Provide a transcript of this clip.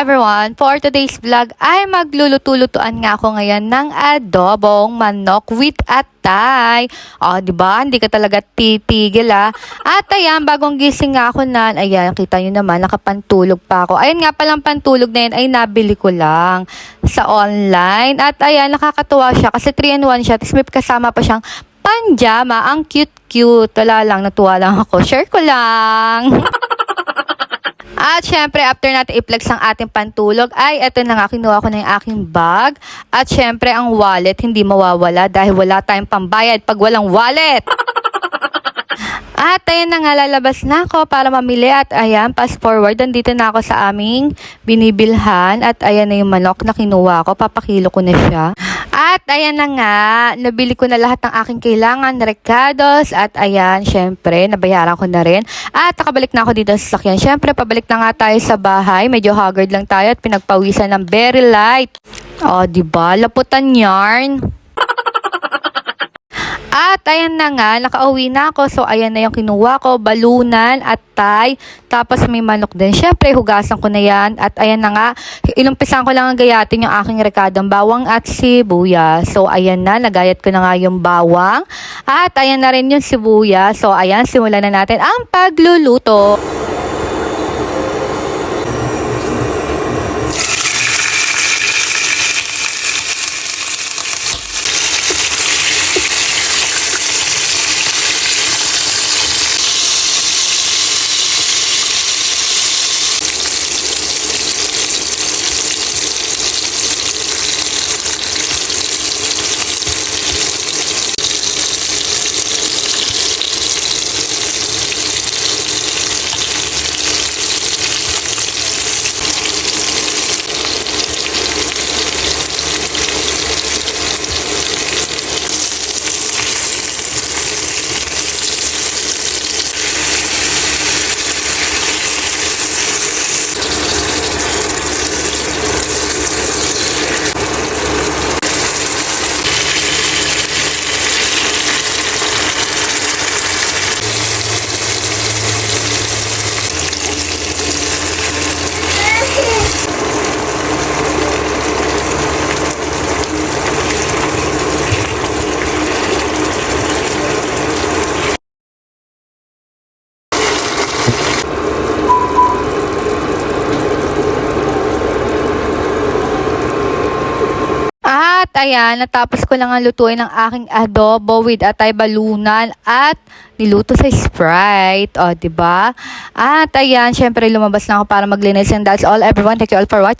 everyone! For today's vlog ay magluluto-lutuan nga ako ngayon ng adobong manok with atay. O, di ba? Hindi ka talaga titigil ah. At ayan, bagong gising nga ako na, ayan, kita nyo naman, nakapantulog pa ako. Ayun nga palang pantulog na yun ay nabili ko lang sa online. At ayan, nakakatuwa siya kasi 3-in-1 siya. Tapos may kasama pa siyang panjama. Ang cute-cute. Wala lang, natuwa lang ako. Share ko lang. At syempre, after natin i-flex ang ating pantulog, ay eto na nga, kinuha ko na yung aking bag. At syempre, ang wallet, hindi mawawala dahil wala tayong pambayad pag walang wallet. At ayan na nga, lalabas na ako para mamili. At ayan, fast forward, nandito na ako sa aming binibilhan. At ayan na yung manok na kinuha ko, papakilo ko na siya. At ayan na nga, nabili ko na lahat ng aking kailangan, recados. At ayan, syempre, nabayaran ko na rin. At nakabalik na ako dito sa sakyan. Syempre, pabalik na nga tayo sa bahay. Medyo haggard lang tayo at pinagpawisan ng very light. O, di ba? Laputan yarn. At ayan na nga, nakauwi na ako. So ayan na yung kinuha ko, balunan at tay. Tapos may manok din. Syempre, hugasan ko na yan. At ayan na nga, ilumpisan ko lang ang gayatin yung aking rekadang bawang at sibuyas. So ayan na, nagayat ko na nga yung bawang. At ayan na rin yung sibuyas. So ayan, simulan na natin ang pagluluto. At ayan, natapos ko lang ang lutuin ng aking adobo with atay balunan at niluto sa Sprite. O, 'di ba? At ayan, syempre lumabas na ako para maglinis and that's all everyone. Thank you all for watching.